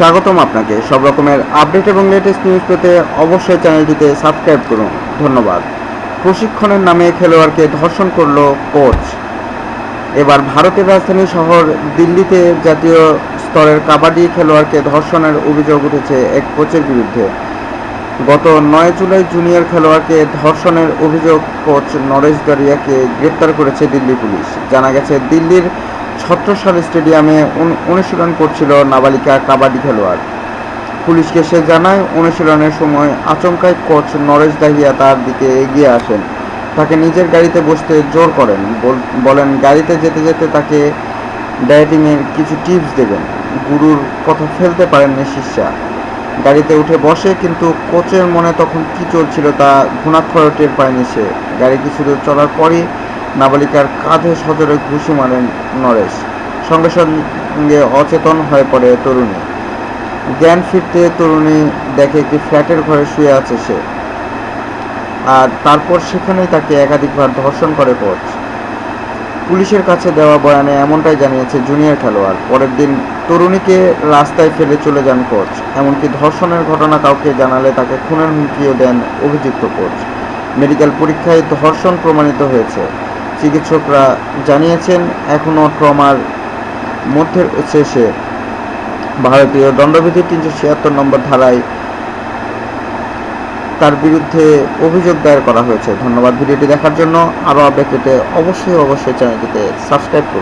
স্বাগতম আপনাকে। সব রকমের আপডেট এবং লেটেস্ট নিউজ পেতে অবশ্যই চ্যানেলটিতে সাবস্ক্রাইব করুন। ধন্যবাদ। প্রশিক্ষণের নামে খেলোয়াড়কে ধর্ষণ করল কোচ। এবার ভারতের রাজধানী শহর দিল্লিতে জাতীয় স্তরের কাবাডি খেলোয়াড়কে ধর্ষণের অভিযোগ উঠেছে এক কোচের বিরুদ্ধে। গত নয় জুলাই জুনিয়র খেলোয়াড়কে ধর্ষণের অভিযোগ কোচ নরেশ দারিয়াকে গ্রেপ্তার করেছে দিল্লি পুলিশ। জানা গেছে, দিল্লির ছত্রসাল স্টেডিয়ামে অনু- অনুশীলন করছিল নাবালিকা কাবাডি খেলোয়াড়। পুলিশকে সে জানায়, অনুশীলনের সময় আচমকায় কোচ নরেশ দাহিয়া তার দিকে এগিয়ে আসেন। তাকে নিজের গাড়িতে বসতে জোর করেন। বল- বলেন, গাড়িতে যেতে যেতে তাকে ডায়েটিংয়ের কিছু টিপস দেবেন। গুরুর কথা ফেলতে পারেননি শিষ্যা গাড়িতে উঠে বসে, কিন্তু কোচের মনে তখন কি চলছিল তা ঘুণাক্ষরে টের পায়নি সে। গাড়ি কিছু দূর চলার পরই নাবালিকার কাঁধে সজোরে ঘুষি মারেন নরেশ। সঙ্গে সঙ্গে অচেতন হয়ে পড়ে তরুণী। জ্ঞান ফিরতে তরুণী দেখে একটি ফ্ল্যাটের ঘরে শুয়ে আছে সে। আর তারপর সেখানেই তাকে একাধিকবার ধর্ষণ করে কোচ। পুলিশের কাছে দেওয়া বয়ানে এমনটাই জানিয়েছে জুনিয়র খেলোয়াড়। পরের দিন তরুণীকে রাস্তায় ফেলে চলে যান কোচ। এমনকি ধর্ষণের ঘটনা কাউকে জানালে তাকে খুনের হুমকিও দেন অভিযুক্ত কোচ। মেডিকেল পরীক্ষায় ধর্ষণ প্রমাণিত হয়েছে। চিকিৎসকরা জানিয়েছেন, এখনও ট্রমার মধ্যে শেষে। ভারতীয় দণ্ডবিধির তিনশো ছিয়াত্তর নম্বর ধারায় তার বিরুদ্ধে অভিযোগ দায়ের করা হয়েছে। ধন্যবাদ ভিডিওটি দেখার জন্য। আরও আপডেট পেতে অবশ্যই অবশ্যই চ্যানেলটিতে সাবস্ক্রাইব করুন।